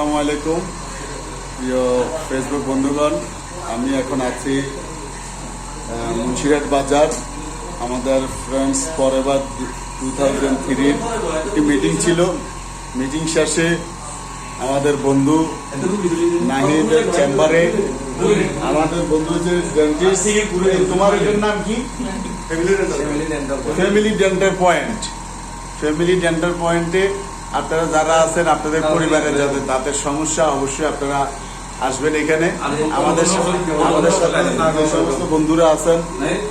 আসসালামু আলাইকুম প্রিয় ফেসবুক বন্ধুগণ। আমি এখন আছি আহ, মুন্সিরহাট বাজার আমাদের ফ্রেন্ডস ফরএভার টু থাউজেন্ড থ্রির একটি মিটিং ছিল। মিটিং শেষে আমাদের বন্ধু নাহিদের চেম্বারে আমাদের বন্ধু যে dentist, তোমার এটার নাম কি? Family dental point family dental পয়েন্টে আপনারা যারা আছেন আপনাদের পরিবারের যাদের দাঁতের সমস্যা অবশ্যই আপনারা আসবেন এখানে। আমাদের আমাদের সাথে যে সমস্ত বন্ধুরা আছেন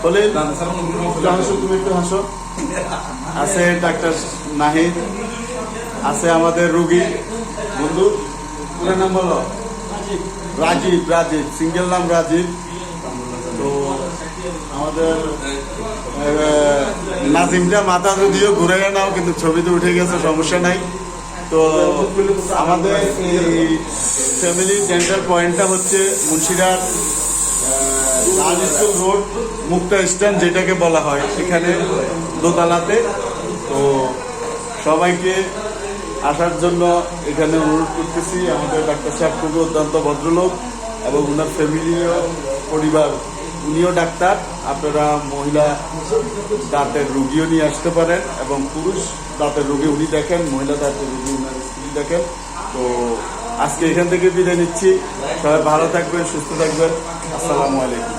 বলে একটু হাসো তুমি একটু হাসো। আছে ডাক্তার নাহিদ আছে আমাদের রুগী। বন্ধু পুরো নাম বলো। রাজীব রাজীব সিঙ্গেল নাম রাজীব। আমাদের নাজিমটা মাথা যদিও ঘুরে নাও, কিন্তু ছবিতে উঠে গেছে, সমস্যা নাই। তো আমাদের এই ফ্যামিলি ডেন্টাল পয়েন্টটা হচ্ছে Munshirhat Lal school road, Mukta stand যেটাকে বলা হয় সেখানে দোতলাতে। তো সবাইকে আসার জন্য এখানে অনুরোধ করতেছি, আমাদের ডাক্তার সাহেব খুবই অত্যন্ত ভদ্রলোক এবং ওনার ফ্যামিলিও পরিবার। উনিও ডাক্তার, আপনারা মহিলা দাঁতের রুগীও নিয়ে আসতে পারেন এবং পুরুষ দাঁতের রুগী উনি দেখেন, মহিলা দাঁতের রুগী উনার স্ত্রী দেখেন। তো আজকে এখান থেকে বিদায় নিচ্ছি। সবাই ভালো থাকবেন, সুস্থ থাকবেন। আসসালামু আলাইকুম।